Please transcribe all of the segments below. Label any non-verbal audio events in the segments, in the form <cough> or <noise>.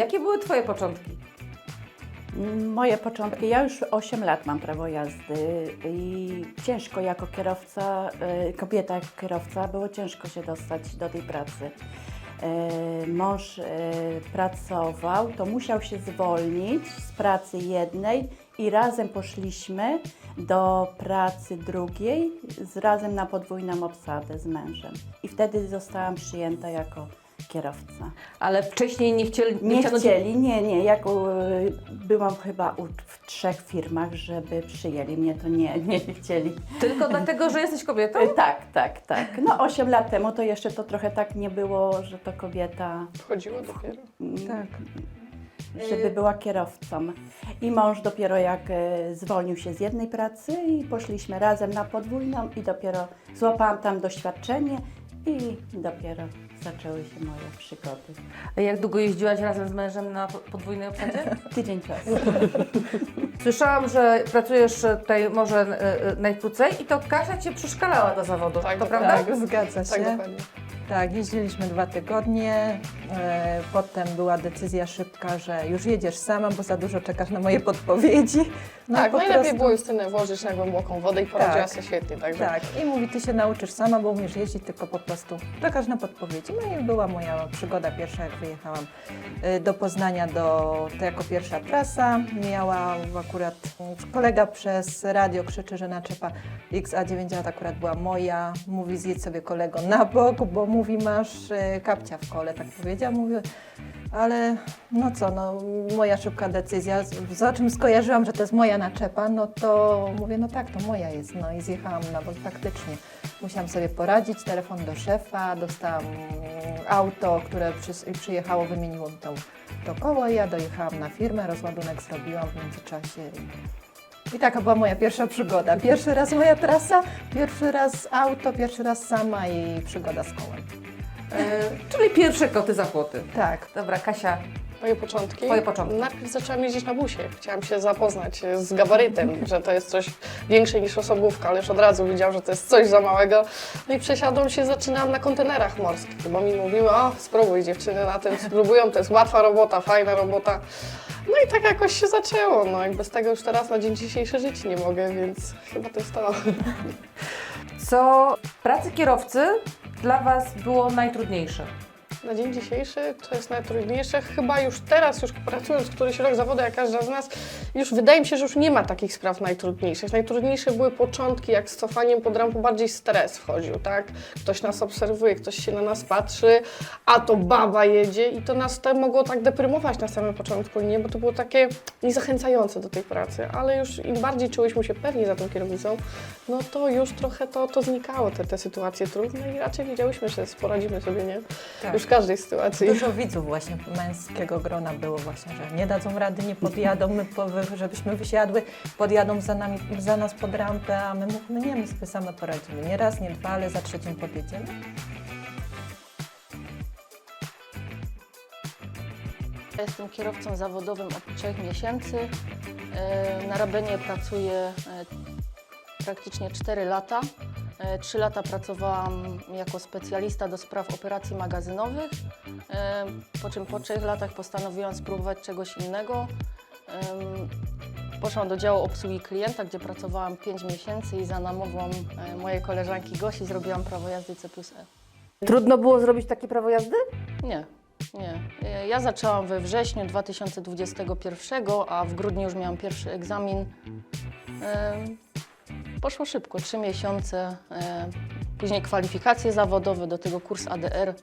Jakie były Twoje początki? Moje początki, ja już 8 lat mam prawo jazdy i ciężko jako kierowca, y, kobieta jako kierowca, było ciężko się dostać do tej pracy. Y, Mąż y, pracował, to musiał się zwolnić z pracy jednej i razem poszliśmy do pracy drugiej, z razem na podwójną obsadę z mężem. I wtedy zostałam przyjęta jako kierowca. Ale wcześniej nie chcieli... Nie chciano- chcieli, nie, nie. Jak u, byłam chyba u, w trzech firmach, żeby przyjęli mnie, to nie, nie chcieli. Tylko dlatego, że jesteś kobietą? E, Tak, tak, tak. No 8 lat temu to jeszcze to trochę tak nie było, że to kobieta, Wchodziło dopiero. Tak. żeby była kierowcą. I mąż dopiero jak e, zwolnił się z jednej pracy i poszliśmy razem na podwójną i dopiero złapałam tam doświadczenie i dopiero zaczęły się moje przygody. A Jak długo jeździłaś razem z mężem na po- podwójnej obsadzie? <laughs> Tydzień czasu. <laughs> Słyszałam, że pracujesz tutaj może e, e, najkrócej i to Kasia Cię przeszkalała do zawodu, Tak, to tak. prawda? Tak, zgadza się. Tak, dokładnie. Tak, jeździliśmy dwa tygodnie. E, potem była decyzja szybka, że już jedziesz sama, bo za dużo czekasz na moje podpowiedzi. No i tak, po najlepiej prostu- było Justynę włożyć na głęboką wodę i poradziła Tak. sobie świetnie, także Tak, i mówi, ty się nauczysz sama, bo umiesz jeździć, tylko po prostu czekasz na podpowiedzi. No i była moja przygoda pierwsza, jak wyjechałam y, do Poznania, do, to jako pierwsza trasa. Miała akurat y, kolega przez radio krzyczy, że naczepa XA9 akurat była moja. Mówi, zjedź sobie kolego na bok, bo mówi, masz y, kapcia w kole, tak powiedział. Mówię, ale no co, no moja szybka decyzja, za czym skojarzyłam, że to jest moja naczepa, no to mówię, no tak, to moja jest, no i zjechałam na bok faktycznie. Musiałam sobie poradzić, telefon do szefa, dostałam auto, które przy, przyjechało, wymieniło mi to, to koło ja dojechałam na firmę, rozładunek zrobiłam w międzyczasie. I, taka była moja pierwsza przygoda. Pierwszy raz moja trasa, pierwszy raz auto, pierwszy raz sama i przygoda z kołem. E, czyli pierwsze koty za płoty. Tak, Dobra, Kasia, moje początki. Twoje początki. Najpierw zaczęłam jeździć na busie. Chciałam się zapoznać e, z gabarytem, że to jest coś większe niż osobówka, ale już od razu widziałam, że to jest coś za małego. No i przesiadłam się, zaczynałam na kontenerach morskich, bo mi mówiły, o spróbuj dziewczyny na tym, spróbują, to jest łatwa robota, fajna robota. No i tak jakoś się zaczęło, no i bez tego już teraz na dzień dzisiejszy żyć nie mogę, więc chyba to jest to. co w pracy kierowcy dla Was było najtrudniejsze? Na dzień dzisiejszy to jest najtrudniejsze. Chyba już teraz, już pracując któryś rok zawodu, jak każda z nas, już wydaje mi się, że już nie ma takich spraw najtrudniejszych. Najtrudniejsze były początki, jak z cofaniem pod rampą bardziej stres wchodził, tak? Ktoś nas obserwuje, ktoś się na nas patrzy, a to baba jedzie i to nas to mogło tak deprymować na samym początku, nie? Bo to było takie niezachęcające do tej pracy, ale już im bardziej czułyśmy się pewni za tą kierownicą, no to już trochę to, to znikało, te, te sytuacje trudne i raczej wiedziałyśmy, że poradzimy sobie, nie? Tak. Już każdej sytuacji. Dużo widzów właśnie męskiego grona było właśnie, że nie dadzą rady, nie podjadą, my po, żebyśmy wysiadły, podjadą za, nami, za nas pod rampę, a my mówimy, nie, my sobie same poradzimy. Nie raz, nie dwa, ale za trzecim podjedziemy. Ja Jestem kierowcą zawodowym od trzech miesięcy. E, Na Rabenie pracuję e, praktycznie 4 lata. E, Trzy lata pracowałam jako specjalista do spraw operacji magazynowych, e, po czym po trzech latach postanowiłam spróbować czegoś innego. Em, Poszłam do działu obsługi klienta, gdzie pracowałam 5 miesięcy i za namową e, mojej koleżanki Gosi zrobiłam prawo jazdy C plus E. Trudno było zrobić takie prawo jazdy? Nie, nie. E, Ja zaczęłam we wrześniu 2021, a w grudniu już miałam pierwszy egzamin. Poszło szybko, trzy miesiące, e, później kwalifikacje zawodowe, do tego kurs ADR.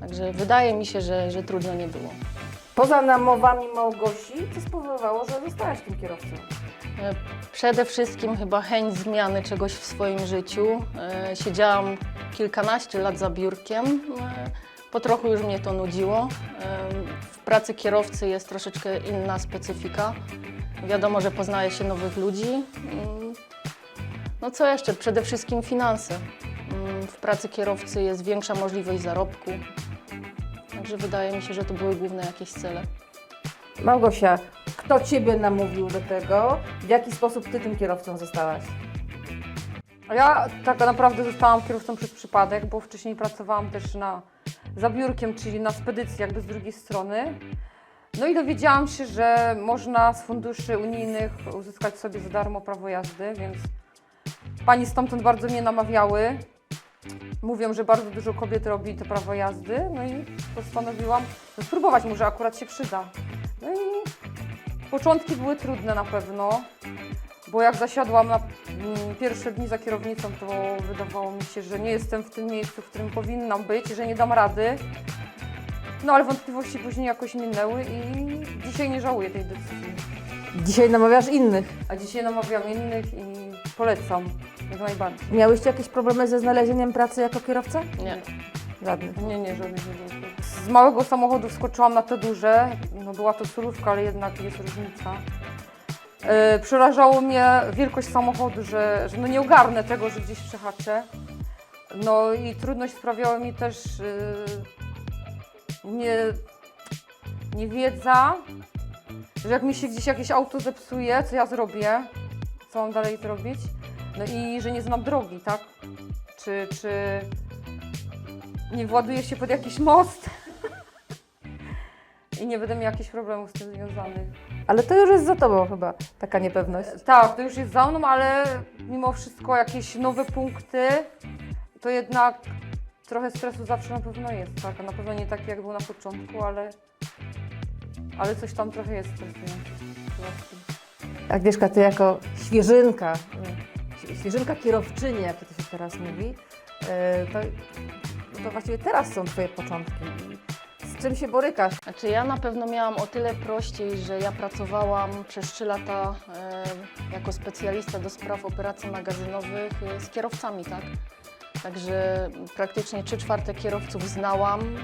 Także wydaje mi się, że, że trudno nie było. Poza namowami Małgosi, co spowodowało, że zostałaś tym kierowcą? E, Przede wszystkim chyba chęć zmiany czegoś w swoim życiu. E, Siedziałam kilkanaście lat za biurkiem. E, Po trochu już mnie to nudziło. W pracy kierowcy jest troszeczkę inna specyfika. Wiadomo, że poznaje się nowych ludzi. No co jeszcze? Przede wszystkim finanse. Mm, W pracy kierowcy jest większa możliwość zarobku. Także wydaje mi się, że to były główne jakieś cele. Małgosia, kto Ciebie namówił do tego? W jaki sposób Ty tym kierowcą zostałaś? A Ja tak naprawdę zostałam kierowcą przez przypadek, bo wcześniej pracowałam też na za biurkiem, czyli na spedycji jakby z drugiej strony. No i dowiedziałam się, że można z funduszy unijnych uzyskać sobie za darmo prawo jazdy, więc pani stamtąd bardzo mnie namawiały. Mówią, że bardzo dużo kobiet robi to prawo jazdy, no i postanowiłam no, spróbować, może akurat się przyda. No i początki były trudne na pewno, bo jak zasiadłam na mm, pierwsze dni za kierownicą, to wydawało mi się, że nie jestem w tym miejscu, w którym powinnam być, że nie dam rady. No ale wątpliwości później jakoś minęły i dzisiaj nie żałuję tej decyzji. Dzisiaj namawiasz innych. A dzisiaj namawiam innych i polecam jak najbardziej. Miałyście jakieś problemy ze znalezieniem pracy jako kierowca? Nie. Żadnych. Nie, nie, żadnych nie było. Z małego samochodu wskoczyłam na te duże. No była to solówka, ale jednak jest różnica. Yy, przerażało mnie wielkość samochodu, że, że no nie ogarnę tego, że gdzieś przehaczę. No i trudność sprawiała mi też yy, nie, niewiedza, że jak mi się gdzieś jakieś auto zepsuje, co ja zrobię, co mam dalej zrobić. No i że nie znam drogi, tak? Czy, czy nie właduję się pod jakiś most <laughs> i nie będę miał jakichś problemów z tym związanych. Ale to już jest za tobą chyba, taka niepewność. Tak, to już jest za mną, ale mimo wszystko jakieś nowe punkty, to jednak trochę stresu zawsze na pewno jest, tak? Na pewno nie taki jak był na początku, ale, ale coś tam trochę jest stresujące. Agnieszka, ty jako świeżynka, y, świeżynka kierowczyni, jak to się teraz mówi, y, to, to właściwie teraz są twoje początki. Z czym się borykasz? Znaczy ja na pewno miałam o tyle prościej, że ja pracowałam przez 3 lata e, jako specjalista do spraw operacji magazynowych e, z kierowcami, tak? Także praktycznie 3 czwarte kierowców znałam. Mm,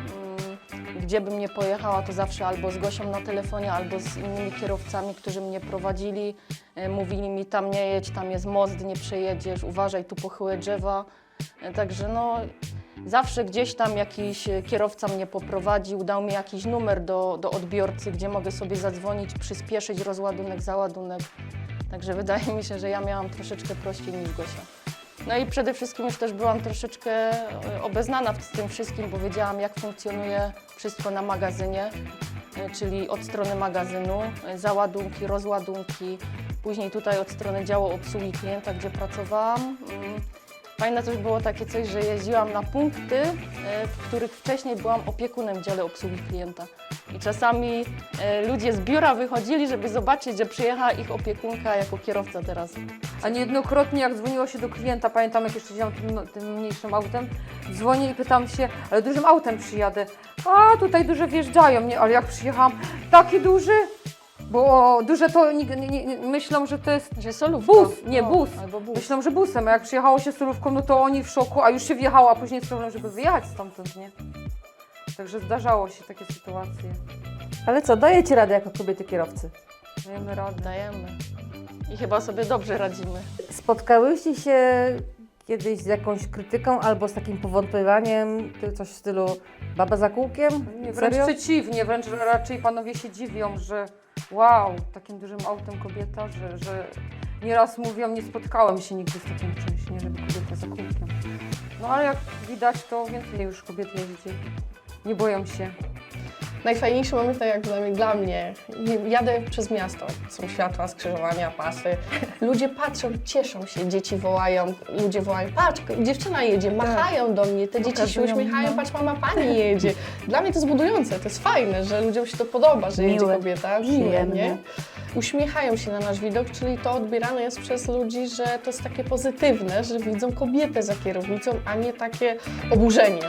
Gdzie bym nie pojechała, to zawsze albo z Gosią na telefonie, albo z innymi kierowcami, którzy mnie prowadzili. E, Mówili mi tam nie jedź, tam jest most, nie przejedziesz, uważaj, tu pochyłe drzewa. E, Także no, Zawsze gdzieś tam jakiś e, kierowca mnie poprowadził, dał mi jakiś numer do, do odbiorcy, gdzie mogę sobie zadzwonić, przyspieszyć rozładunek, załadunek. Także wydaje mi się, że ja miałam troszeczkę prościej niż Gosia. No i przede wszystkim już też byłam troszeczkę obeznana z tym wszystkim, bo wiedziałam, jak funkcjonuje wszystko na magazynie, czyli od strony magazynu, e, załadunki, rozładunki, później tutaj od strony działu obsługi klienta, gdzie pracowałam. Mm, Fajne też było takie coś, że jeździłam na punkty, e, w których wcześniej byłam opiekunem w dziale obsługi klienta. I czasami e, ludzie z biura wychodzili, żeby zobaczyć, że przyjechała ich opiekunka jako kierowca teraz. A niejednokrotnie jak dzwoniło się do klienta, pamiętam jak jeszcze jeździłam tym, no, tym mniejszym autem, dzwonię i pytam się, ale dużym autem przyjadę. A tutaj duże wjeżdżają, nie, ale jak przyjechałam, taki duży? Bo duże to nie, nie, nie, myślą, że to jest Że solówka. Bus, nie, No, bus. Albo bus. Myślą, że busem, a jak przyjechało się solówką, no to oni w szoku, a już się wjechało, a później jest problem, żeby wyjechać stamtąd, nie? Także zdarzało się takie sytuacje. Ale co, dajecie radę jako kobiety kierowcy? Dajemy radę. Dajemy. I chyba sobie dobrze radzimy. Spotkałyście się kiedyś z jakąś krytyką albo z takim powątpiewaniem, ty coś w stylu baba za kółkiem? Nie, wręcz Serio? przeciwnie, wręcz raczej panowie się dziwią, że wow, takim dużym autem kobieta, że, że nieraz mówią, nie spotkałem się nigdy z takim czymś, nie, żeby kobieta za kółkiem. No ale jak widać, to więcej już kobiet jeździ. Nie boją się. Najfajniejszy moment, tak jak przynajmniej dla mnie, nie- jadę przez miasto, są światła, skrzyżowania, pasy. Ludzie patrzą, cieszą się, dzieci wołają, ludzie wołają, patrz, dziewczyna jedzie, machają do mnie, te dzieci się Pokazują, uśmiechają, no. patrz, mama pani jedzie. Dla mnie to jest budujące, to jest fajne, że ludziom się to podoba, że jedzie Miłe, kobieta, przyjemne. nie? Uśmiechają się na nasz widok, czyli to odbierane jest przez ludzi, że to jest takie pozytywne, że widzą kobietę za kierownicą, a nie takie oburzenie.